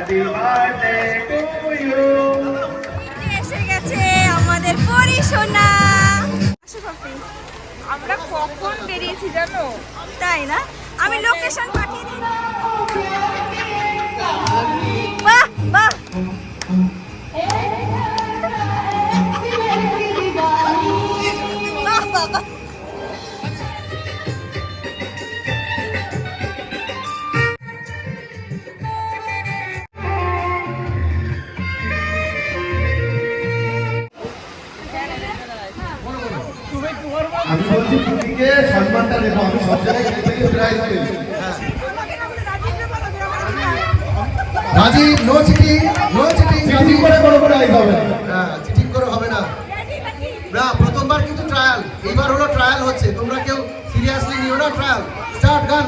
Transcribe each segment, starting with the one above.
Happy birthday to you এসে গেছে আমাদের পরিসোনা আসো আমরা কখন বেরিয়েছি জানো? তাই না? আমি লোকেশন পাঠিয়ে দিই। বাহ বাহ বাহ। পুটিকে সম্মানটা দেবো আমি সব জায়গায় প্রাইজ পেয়েছি Rajiv no cheating no cheating cheating করে কোনো প্রাইজ হবে। হ্যাঁ চিটিং করে হবে না। না প্রথমবার কিন্তু ট্রায়াল এইবার হলো ট্রায়াল হচ্ছে। তোমরা কেউ সিরিয়াসলি নিও না ট্রায়াল স্টার্ট গান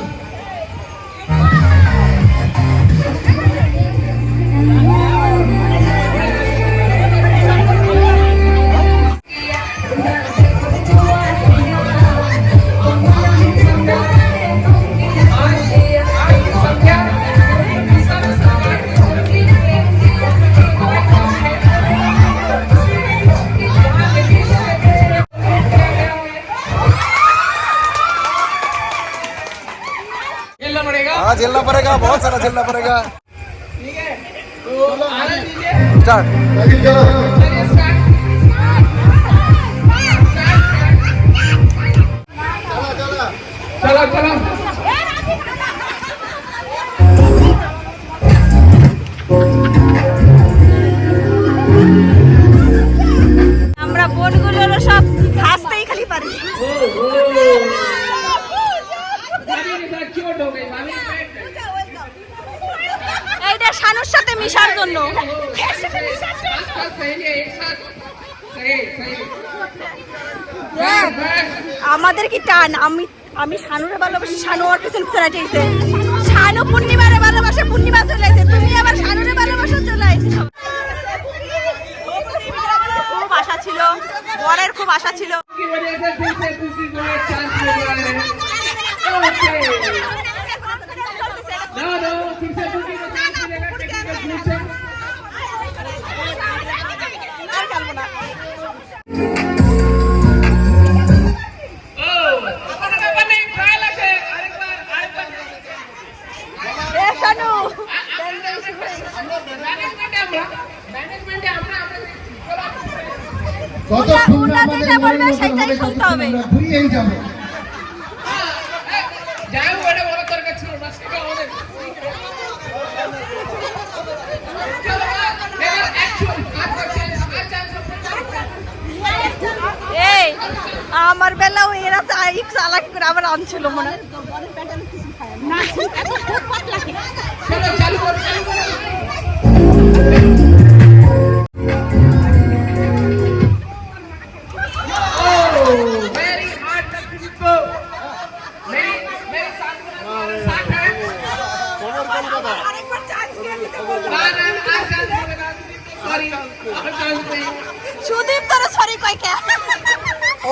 हाँ झेलना पड़ेगा बहुत सारा झेलना पड़ेगा। चला चला। শানুর সাথে মিশার জন্য। আমাদের কি টান? আমি আমি শানুরে ভালোবাসি, শানু ওর পিছন পিছনে চাইছে শানু পূর্ণিমারে ভালোবাসে, পূর্ণিমা চলে আসে তুমি আবার শানুরে ভালোবাসা, চলে আসছে খুব আশা ছিল, বরের খুব আশা ছিল। আর না এ শানু কতক্ষণ ওরা আমাদের যেটা বলবে মনের মতন সেটাই হবে, শুনতে ততক্ষণ হবে। আমরা ঘুরিয়েই যাব এই আমার বেলাও এরা চাই চালাক করে আবার আনছিল মনে হয়।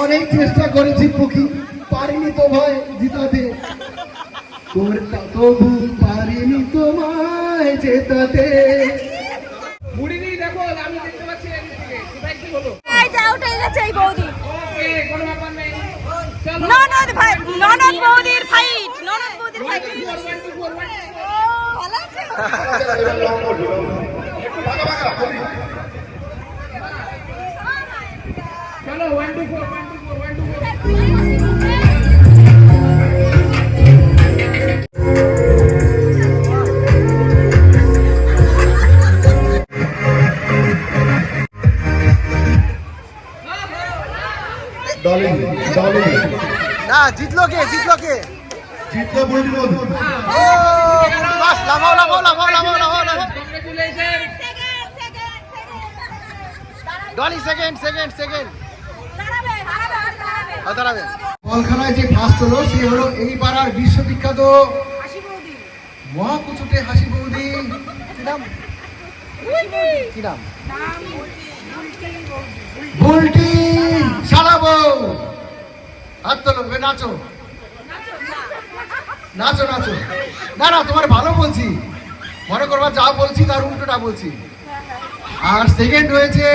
অনেক চেষ্টা করেছি পুকি পারিনি তো ভয় জিতাতে। করতা তবু পারিনি তোমায় জেতাতে। মুড়িনি দেখো আমি দেখতে পাচ্ছি কোথায় কি হলো? এই যা উঠে গেছে এই বৌদি। ওকে কোনো ব্যাপার নেই। ননদ ভাই ননদ বৌদির ফাইট ননদ বৌদির fight four one two four one ভালো আছে। চলো one two four one two four one two four ডলিং ডলিং না জিতলো কে জিতলো কে জিতলো বুঝব ও লাস্ট লাফাও লাফাও লাফাও লাফাও লাফাও লাফাও congratulation Dolly second second second দাঁড়াবে। বলখানায় যে ফার্স্ট হলো সে হলো এই পাড়ার বিশ্ববিখ্যাত মহাকুচুটে হাসি বৌদি। কি নাম? কি নাম? বুলটি সারাবো হাত তোলো নাচো। নাচো নাচো না না তোমার ভালো বলছি। মনে করবা যা বলছি তার উল্টোটা বলছি। আর সেকেন্ড হয়েছে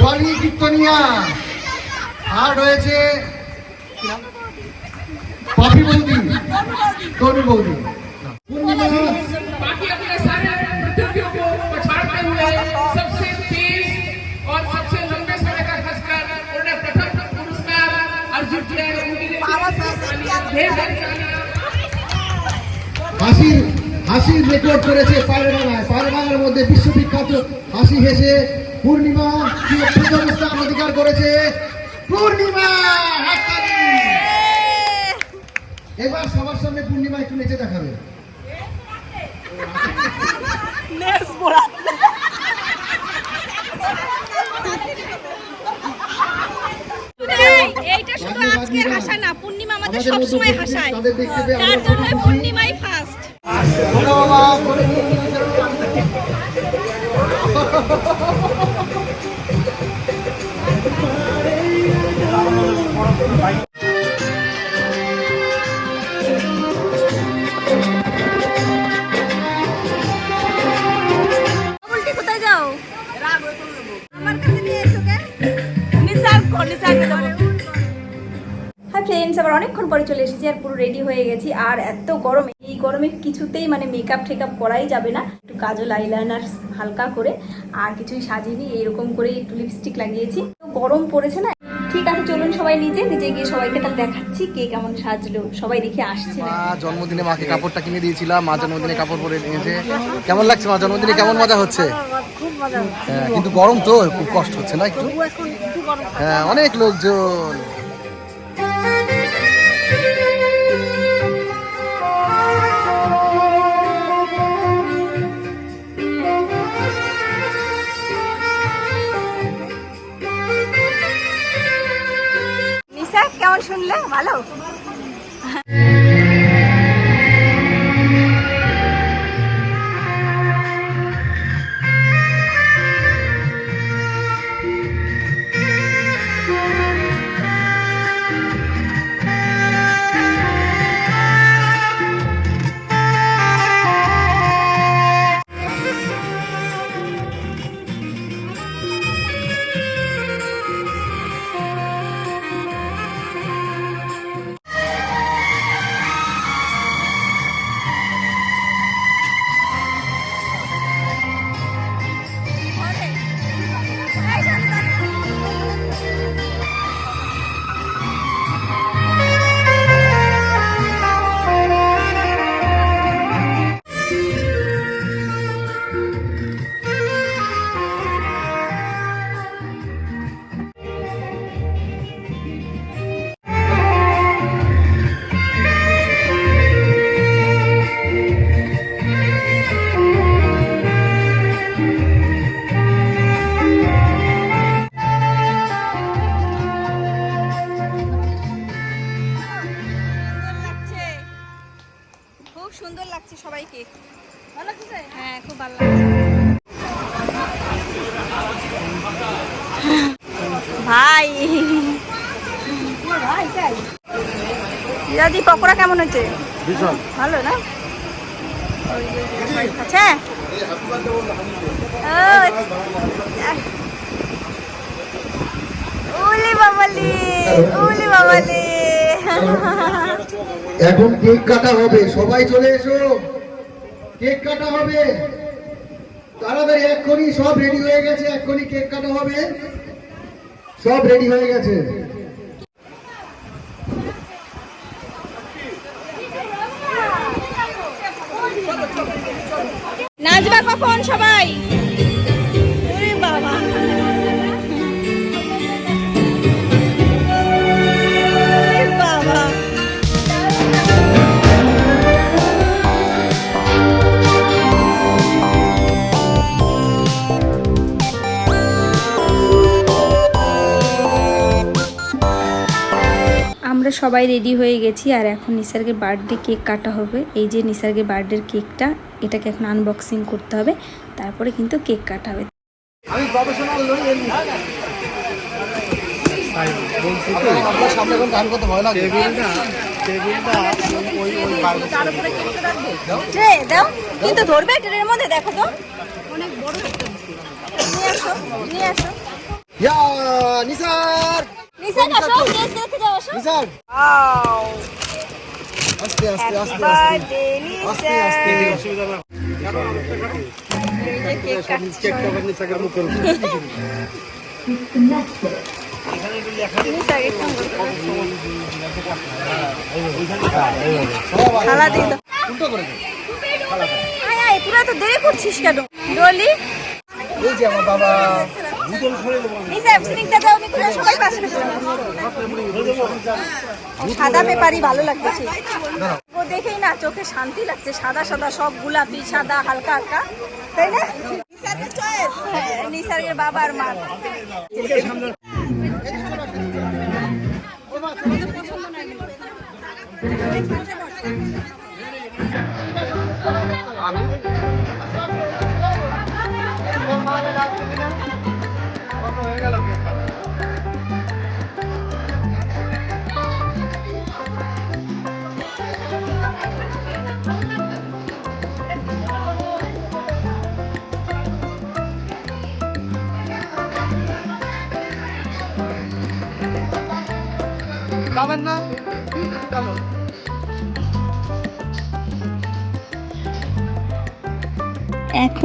ডলি কীর্তনিয়া। আর রয়েছে পাপি বৌদি তরু বৌদি হাসির হাসির রেকর্ড করেছে পায়রাঙ্গায় পায়রাঙ্গার মধ্যে বিশ্ববিখ্যাত হাসি হেসে পূর্ণিমা অধিকার করেছে। পূর্ণিমা এবার সবার সামনে পূর্ণিমা একটু নেচে দেখাবে। এইটা শুধু হাসা না পূর্ণিমা আমাদের সবসময় হাসায়। তাদের দেখতে পেয়ে তার জন্য পূর্ণিমাই ফার্স্ট অনেকক্ষণ পরে চলে এসেছি আর পুরো রেডি হয়ে গেছি। আর এত গরমে এই গরমে কিছুতেই মানে মেকআপ টেকআপ করাই যাবে না। একটু কাজল আইলাইনার হালকা করে আর কিছুই সাজিনি এইরকম করে একটু লিপস্টিক লাগিয়েছি। তো গরম পড়েছে না? ঠিক আছে চলুন সবাই নিজে নিজে গিয়ে সবাইকে তাহলে দেখাচ্ছি কে কেমন সাজলো। সবাই দেখে আসছে মা জন্মদিনে মাকে কাপড়টা কিনে দিয়েছিলাম মা জন্মদিনে কাপড় পরে নিয়েছে কেমন লাগছে মা জন্মদিনে? কেমন মজা হচ্ছে? হ্যাঁ কিন্তু গরম তো খুব কষ্ট হচ্ছে না একটু? হ্যাঁ অনেক লোকজন। নিশা শুনলে ভালো? এখন কেক কাটা হবে সবাই চলে এসো। কেক কাটা হবে। তাড়াতাড়ি এক্ষুনি সব রেডি হয়ে গেছে এক্ষুনি কেক কাটা হবে। সব রেডি হয়ে গেছে। নাচবা কখন সবাই? সবাই রেডি হয়ে গেছি আর এখন নিসার্গের বার্থডে কেক কাটা হবে। এই যে নিসার্গের বার্থডের কেকটা এটাকে এখন আনবক্সিং করতে হবে। তারপরে কিন্তু কেক কাটা হবে। আমি কিন্তু ধরবে ট্রের মধ্যে দেখো তো। অনেক বড় নিয়ে আসো নিয়ে আসো। ইয়া নিসার! নিসান আসো কেক দেখতে যাও আসো। নিসার! ওয়াও আস্তে আস্তে আস্তে আস্তে। আস্তে নিসার। নিসার তোরা তো দেরি করছিস কেন? ডলি? এই যে আমার বাবা। সাদা পেপারই ভালো লাগছে। ও দেখেই না চোখে শান্তি লাগছে। সাদা সাদা সব গোলাপি সাদা হালকা হালকা। তাই না? হ্যাঁ, নিসার্গের বাবার মা। যাবেন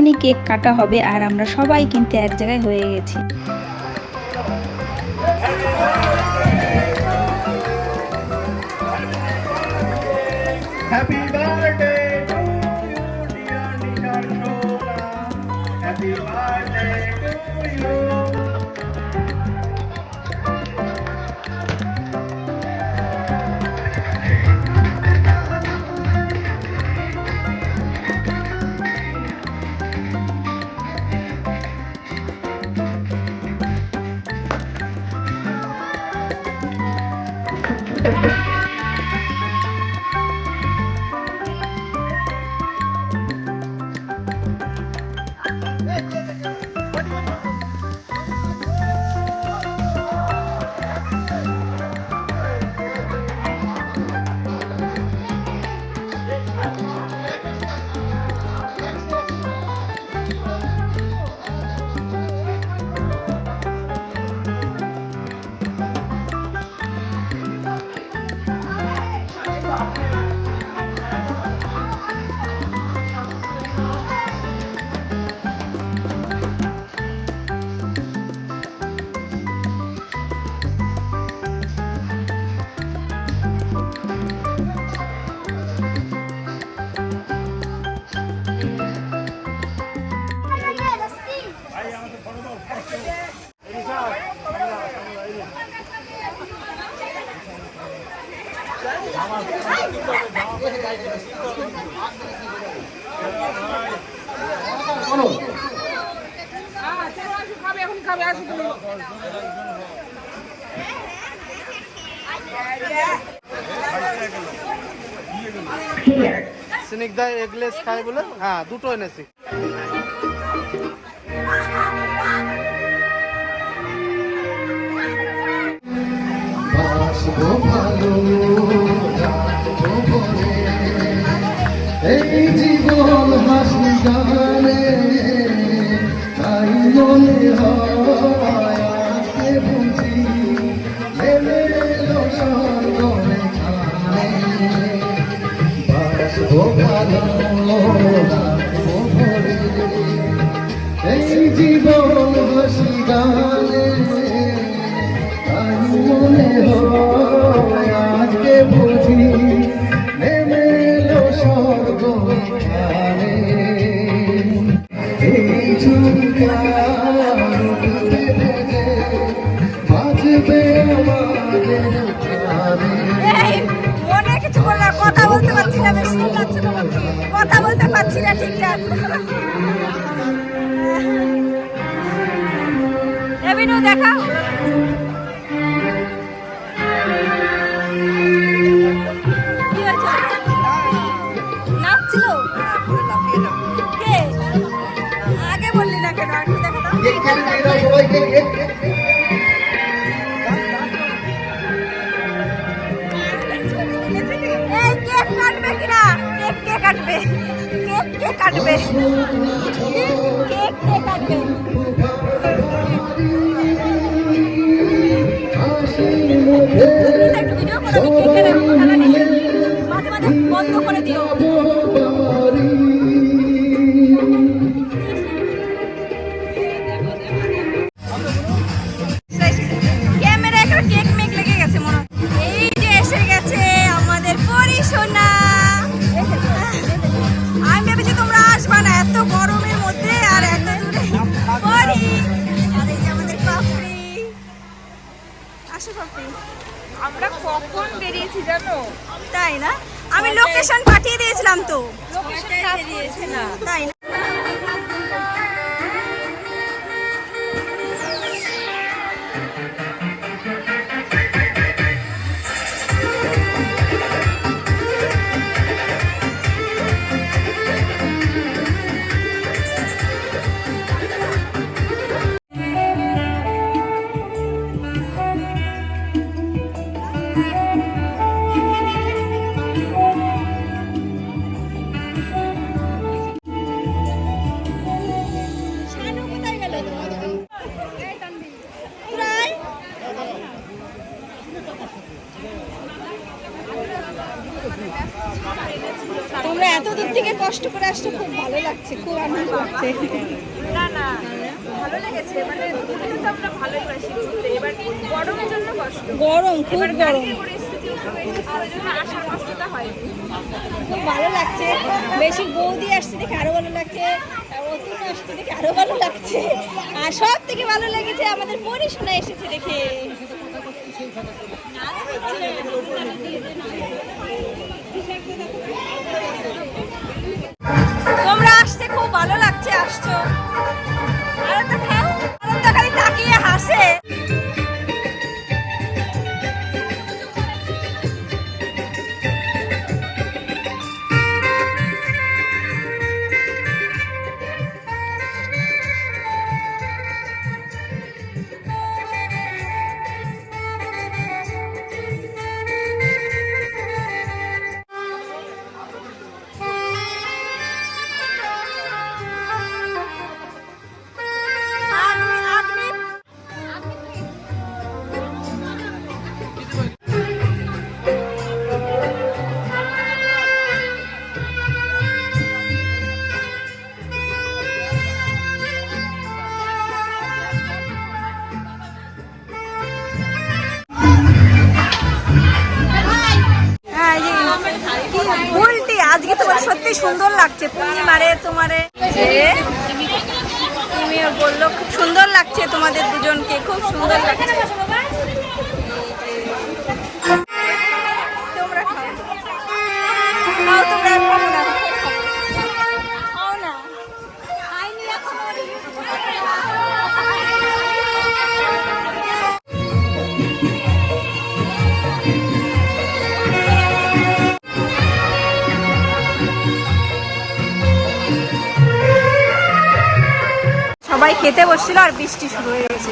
এখনই কেক কাটা হবে আর আমরা সবাই কিন্তু এক জায়গায় হয়ে গেছি Happy birthday to you, dear Nishar Shola. Happy birthday to you. বলো। খাবে এখন খাবে আসো স্নিগ্ধা এগলেস খায় বলে। হ্যাঁ দুটো এনেছি। ভালো এই জীবন হাসি গানে তাই মনে হয় বুঝি নেমে এলো স্বর্গরে ভালো এই জীবন হাসি গানে। তাই মনে হয় আজকে দেখাও। নাচছিল? আগে বললি না কেন একটু দেখা কেক কে কাটবে। কে কাটবে বেরিয়েছি জানো? তাই না? আমি লোকেশন পাঠিয়ে দিয়েছিলাম তো। লোকেশন কাজ দিয়েছে না তাই না? লাগছে খুব আনন্দ না না ভালো লেগেছে মানে ঘুরতে তো আমরা ভালোই বাসি ঘুরতে এবার গরমের জন্য কষ্ট গরম খুব গরম হয় ভালো লাগছে বেশি বৌদি আসছে দেখে আরও ভালো লাগছে অতুল আসছে দেখে আরও ভালো লাগছে আর সব থেকে ভালো লেগেছে আমাদের পরিশোনা এসেছে দেখে লাগছে আসছো সবাই খেতে বসছিল আর বৃষ্টি শুরু হয়ে গেছে।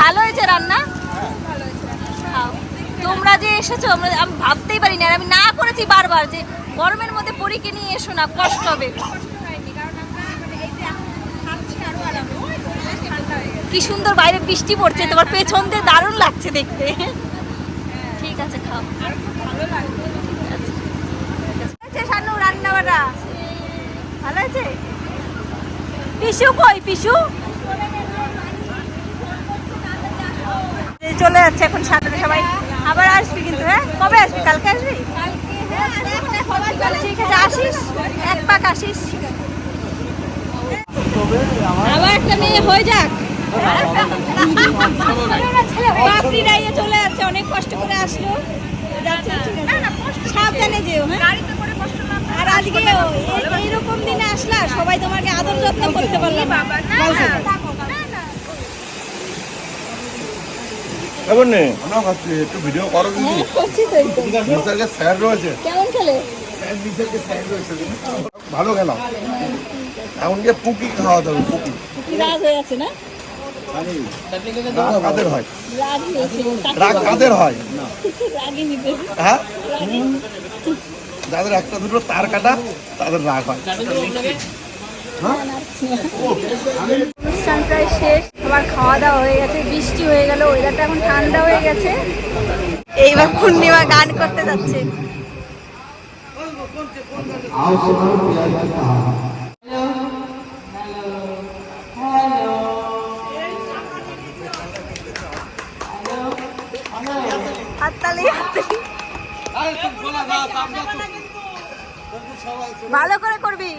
ভালো হয়েছে রান্না? খাও। তোমরা যে এসেছ আমি ভাবতেই পারি না আমি না করেছি বারবার যে গরমের মধ্যে পরীকে নিয়ে এসো না, কষ্ট হবে। কি সুন্দর বাইরে বৃষ্টি পড়ছে, তোমার পেছন দিয়ে দারুণ লাগছে দেখতে। ঠিক আছে, খাও। আচ্ছা শানু রান্না বাড়া ভালো আছে পিসু কই পিসু? চলে যাচ্ছে এখন সাথে সবাই। আবার আসবি কিন্তু হ্যাঁ? কবে আসবি? কালকে আসবি? ঠিক আছে আসিস। এক পাক আসিস। আবার একটা মেয়ে হয়ে যাক। চলে যাচ্ছে অনেক কষ্ট করে আসলো। সাবধানে যেও হ্যাঁ গাড়িতে করে কষ্ট না আর আজকে এইরকম দিনে আসলা সবাই তোমাকে আদর যত্ন করতে পারলাম বাবা না। একটু ভিডিও করো কিন্তু। হ্যাঁ করছি তো। স্যার রয়েছে। কেমন খেলে? ভালো খেলাম। এখন গিয়ে পুকি খাওয়া যাবে পুকি। রাগ হয়ে আছে না? কাদের হয়? রাগ কাদের হয়? হ্যাঁ? যাদের একটা দুটো তার কাটা তাদের রাগ হয়। অনুষ্ঠান প্রায় শেষ। আবার খাওয়া দাওয়া হয়ে গেছে বৃষ্টি হয়ে গেল ওয়েদারটা এখন ঠান্ডা হয়ে গেছে। এইবার পূর্ণিমা গান করতে যাচ্ছে। হাততালি হাততালি। ভালো করে করবি।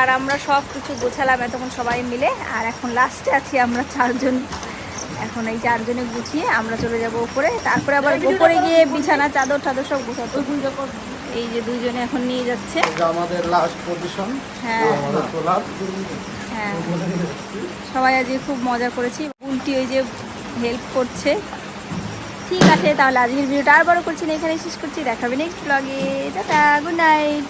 আর আমরা সব কিছু গোছালাম এতক্ষণ সবাই মিলে। আর এখন লাস্টে আছি আমরা চারজন। এখন এই চারজনে গুছিয়ে আমরা চলে যাব উপরে। তারপরে আবার উপরে গিয়ে বিছানা চাদর টাদর সব গোছাতে এই যে দুজনে এখন নিয়ে যাচ্ছে। আমাদের লাস্ট পজিশন হ্যাঁ। হ্যাঁ। সবাই আজকে খুব মজা করেছি। উল্টি ওই যে হেল্প করছে। ঠিক আছে তাহলে আজকের ভিডিওটা আর বড় করছি না। এখানে শেষ করছি। দেখাবে নেক্সট ব্লগে টাটা গুড নাইট